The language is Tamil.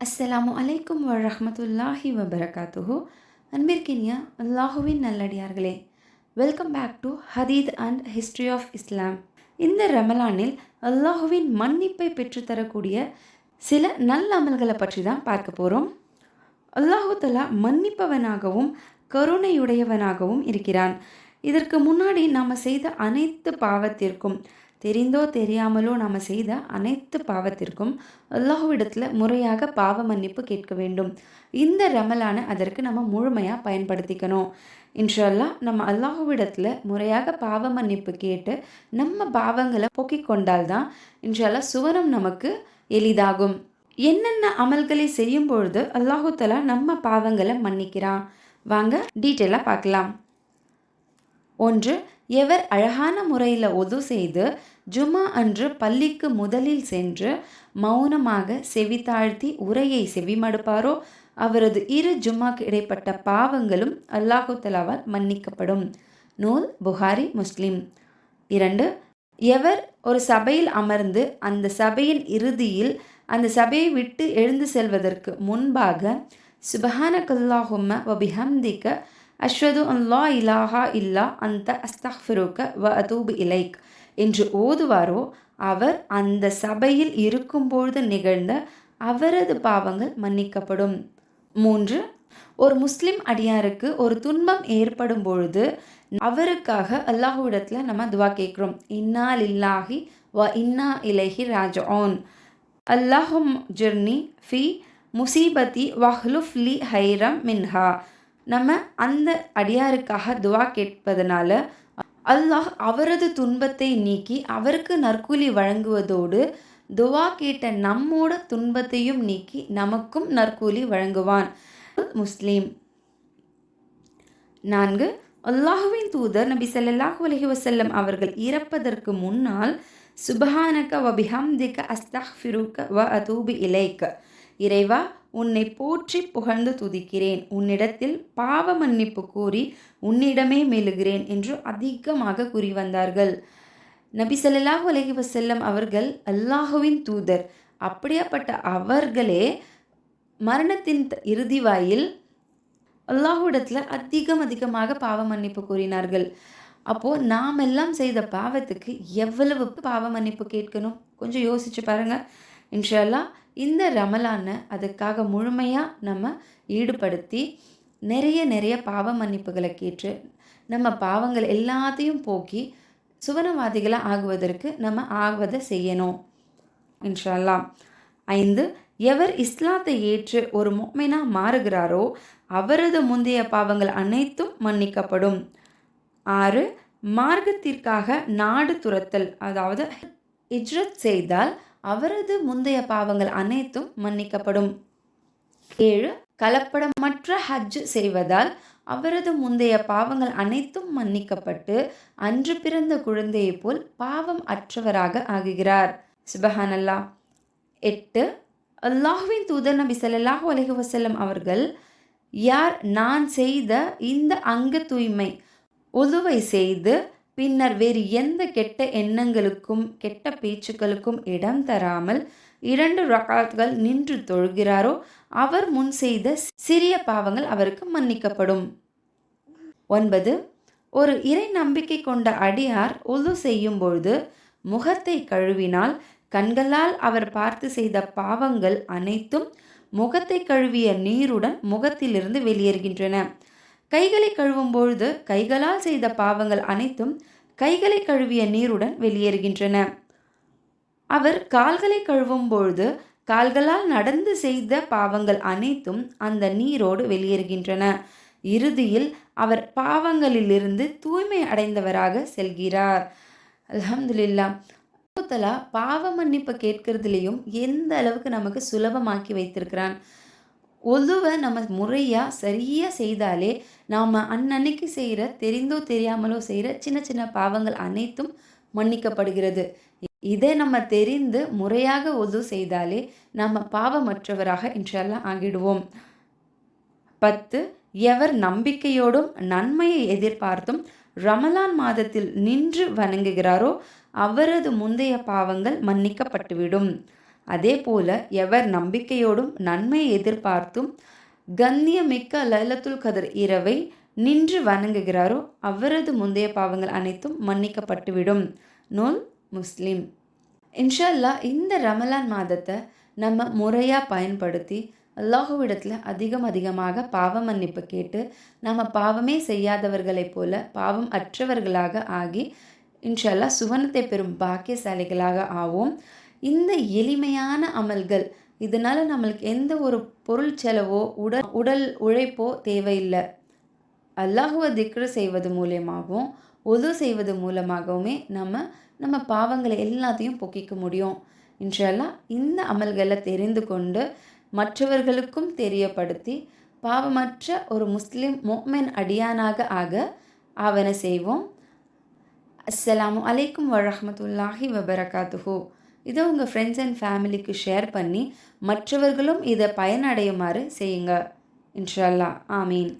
அஸ்ஸலாமு அலைக்கும் வரஹ்மத்துல்லாஹி வபரகாத்துஹு அன்பிற்கினிய அல்லாஹுவின் நல்லடியார்களே welcome back to hadith and history of Islam இந்த ரமலானில் அல்லாஹுவின் மன்னிப்பை பெற்றுத்தரக்கூடிய சில நல்ல அமல்களை பற்றி தான் பார்க்க போகிறோம் அல்லாஹு தலா மன்னிப்பவனாகவும் கருணையுடையவனாகவும் இருக்கிறான். இதற்கு முன்னாடி நாம் செய்த அனைத்து பாவத்திற்கும் தெரிந்தோ தெரியாமலோ நாம் செய்த அனைத்து பாவத்திற்கும் அல்லாஹுவிடத்தில் முறையாக பாவ மன்னிப்பு கேட்க வேண்டும். இந்த ரமலான அதற்கு நம்ம முழுமையாக பயன்படுத்திக்கணும். இன்ஷல்லா நம்ம அல்லாஹுவிடத்தில் முறையாக பாவ மன்னிப்பு கேட்டு நம்ம பாவங்களை போக்கிக் கொண்டால்தான் இன்ஷல்லா சுவனம் நமக்கு எளிதாகும். என்னென்ன அமல்களை செய்யும் பொழுது அல்லாஹு தலா நம்ம பாவங்களை மன்னிக்கிறான்? வாங்க டீட்டெயிலாக பார்க்கலாம். ஒன்று எவர் அழகான முறையில் ஒது செய்து ஜுமா அன்று பள்ளிக்கு முதலில் சென்று மௌனமாக செவித்தாழ்த்தி உரையை செவிமடுப்பாரோ அவரது இரு ஜும்மாக்கு இடைப்பட்ட பாவங்களும் அல்லாஹு தலாவால் மன்னிக்கப்படும். நூல் புகாரி முஸ்லிம். இரண்டு எவர் ஒரு சபையில் அமர்ந்து அந்த சபையின் இறுதியில் அந்த சபையை விட்டு எழுந்து செல்வதற்கு முன்பாக சுபஹானகல்லாஹும்ம வபிஹம்திக்க அஷ்வது அல்லா இலாஹா இல்லா அந்த அஸ்தஃபிருக்க வ அதூபு இலைக். என்று ஓதுவாரோ அவர் அந்த சபையில் இருக்கும்பொழுது நிகழ்ந்த அவரது பாவங்கள் மன்னிக்கப்படும். மூன்று ஒரு முஸ்லிம் அடியாருக்கு ஒரு துன்பம் ஏற்படும் பொழுது அவருக்காக அல்லாஹுவிடத்தில் நம்ம துவா கேட்குறோம். இன்னா லில்லாஹி வ இன்னா இலஹி ராஜ ஓன் அல்லாஹும் ஜிர்னி ஃபி முசீபத்தி வஹ்லுஃப் லி ஹைரம் மின்ஹா. நம்ம அந்த அடியாருக்காக துவா கேட்பதனால அல்லாஹ் அவரது துன்பத்தை நீக்கி அவருக்கு நற்கூலி வழங்குவதோடு துவா கேட்ட நம்மோட துன்பத்தையும் நீக்கி நமக்கும் நற்கூலி வழங்குவான். முஸ்லீம். நான்கு அல்லாஹுவின் தூதர் நபி சல்லாஹூ அலஹி வசல்லம் அவர்கள் இறப்பதற்கு முன்னால் சுபஹானக வபிஹம்திக அஸ்தஹ்ஃபிருக்க வ அதூபு இலைக்க இறைவா உன்னை போற்றி புகழ்ந்து துதிக்கிறேன். உன்னிடத்தில் பாவ மன்னிப்பு கூறி உன்னிடமே மெழுகிறேன் என்று அதிகமாக கூறி வந்தார்கள். நபி சல்லாஹ் அலைஹி வசல்லம் அவர்கள் அல்லாஹுவின் தூதர். அப்படியாப்பட்ட அவர்களே மரணத்தின் இறுதி வாயில் அல்லாஹுடத்தில் அதிகம் அதிகமாக பாவ மன்னிப்பு கூறினார்கள். அப்போது நாம் எல்லாம் செய்த பாவத்துக்கு எவ்வளவு பாவ மன்னிப்பு கேட்கணும்? கொஞ்சம் யோசிச்சு பாருங்கள் இன்ஷால்லா இந்த ரமலானை அதுக்காக முழுமையாக நம்ம ஈடுபடுத்தி நிறைய நிறைய பாவ மன்னிப்புகளை கேட்டு நம்ம பாவங்கள் எல்லாத்தையும் போக்கி சுவனவாதிகளாக ஆகுவதற்கு நம்ம ஆகுவதை செய்யணும். இன்ஷா ஐந்து எவர் இஸ்லாத்தை ஏற்று ஒரு மொமைனாக மாறுகிறாரோ அவரது முந்தைய பாவங்கள் அனைத்தும் மன்னிக்கப்படும். ஆறு மார்க்கத்திற்காக நாடு துரத்தல் அதாவது இஜ்ரத் செய்தால் அவரது முந்தைய பாவங்கள் அனைத்தும் மன்னிக்கப்படும். ஏழு கலப்படமற்ற ஹஜ் செய்வதால் அவரது முந்தைய பாவங்கள் அனைத்தும் மன்னிக்கப்பட்டு அன்று பிறந்த குழந்தையைப் போல் பாவம் அற்றவராக ஆகுகிறார். சுபஹானல்லா. எட்டு அல்லாஹுவின் தூதர் நபி ஸல்லல்லாஹு அலஹி வசல்லம் அவர்கள் யார் நான் செய்த இந்த அங்க தூய்மை உதுவை செய்து பின்னர் வேறு எந்த கெட்ட எண்ணங்களுக்கும் கெட்ட பேச்சுக்களுக்கும் இடம் தராமல் இரண்டு ரகாத்கள் நின்று தொழுகிறாரோ அவர் முன் செய்த சிறிய பாவங்கள் அவருக்கு மன்னிக்கப்படும். ஒன்பது ஒரு இறை நம்பிக்கை கொண்ட அடியார் உது செய்யும் பொழுது முகத்தை கழுவினால் கண்களால் அவர் பார்த்து செய்த பாவங்கள் அனைத்தும் முகத்தை கழுவிய நீருடன் முகத்திலிருந்து வெளியேறுகின்றன. கைகளை கழுவும் பொழுது கைகளால் செய்த பாவங்கள் அனைத்தும் கைகளை கழுவிய நீருடன் வெளியேறுகின்றன. அவர் கால்களை கழுவும் பொழுது கால்களால் நடந்து செய்த பாவங்கள் அனைத்தும் அந்த நீரோடு வெளியேறுகின்றன. இறுதியில் அவர் பாவங்களிலிருந்து தூய்மை அடைந்தவராக செல்கிறார். அலமதுல்லா தலா பாவ மன்னிப்பு கேட்கறதுலேயும் எந்த அளவுக்கு நமக்கு சுலபமாக்கி வைத்திருக்கிறான். ஒதுவை நம்ம முறையாக சரியாக செய்தாலே நாம் அன்னன்னைக்கு செய்கிற தெரிந்தோ தெரியாமலோ செய்கிற சின்ன சின்ன பாவங்கள் அனைத்தும் மன்னிக்கப்படுகிறது. இதை நம்ம தெரிந்து முறையாக ஒது செய்தாலே நாம் பாவமற்றவராக இன்ஷால்லா ஆகிடுவோம். பத்து எவர் நம்பிக்கையோடும் நன்மையை எதிர்பார்த்தும் ரமலான் மாதத்தில் நின்று வணங்குகிறாரோ அவரது முந்தைய பாவங்கள் மன்னிக்கப்பட்டுவிடும். அதே போல எவர் நம்பிக்கையோடும் நன்மை எதிர்பார்த்தும் கண்ணியமிக்க லைலத்துல் கதர் இரவை நின்று வணங்குகிறாரோ அவரது முந்தைய பாவங்கள் அனைத்தும் மன்னிக்கப்பட்டுவிடும். நூல் முஸ்லீம். இன்ஷா அல்லாஹ் இந்த ரமலான் மாதத்தை நம்ம முறையாக பயன்படுத்தி அல்லாஹுவிடத்தில் அதிகம் அதிகமாக பாவ மன்னிப்பு கேட்டு நம்ம பாவமே செய்யாதவர்களைப் போல பாவம் அற்றவர்களாக ஆகி இன்ஷல்லா சுவனத்தை பெறும் பாக்கியசாலிகளாக ஆவோம். இந்த எளிமையான அமல்கள். இதனால் நம்மளுக்கு எந்த ஒரு பொருள் செலவோ உடல் உடல் உழைப்போ தேவையில்லை. அல்லாஹுவை திக்ரு செய்வது மூலியமாகவும் ஒது செய்வது மூலமாகவுமே நம்ம நம்ம பாவங்களை எல்லாத்தையும் பொக்கிக்க முடியும். இன்ஷல்லா இந்த அமல்களை தெரிந்து கொண்டு மற்றவர்களுக்கும் தெரியப்படுத்தி பாவமற்ற ஒரு முஸ்லீம் மோமென் அடியானாக ஆக ஆவன செய்வோம். அஸ்ஸலாமு அலைக்கும் வரமத்துல்லாஹி வபரகாத்துஹூ. இதை உங்கள் ஃப்ரெண்ட்ஸ் அண்ட் ஃபேமிலிக்கு ஷேர் பண்ணி மற்றவர்களும் இதை பயனடையுமாறு செய்யுங்க. இன்ஷா அல்லாஹ் ஆமீன்.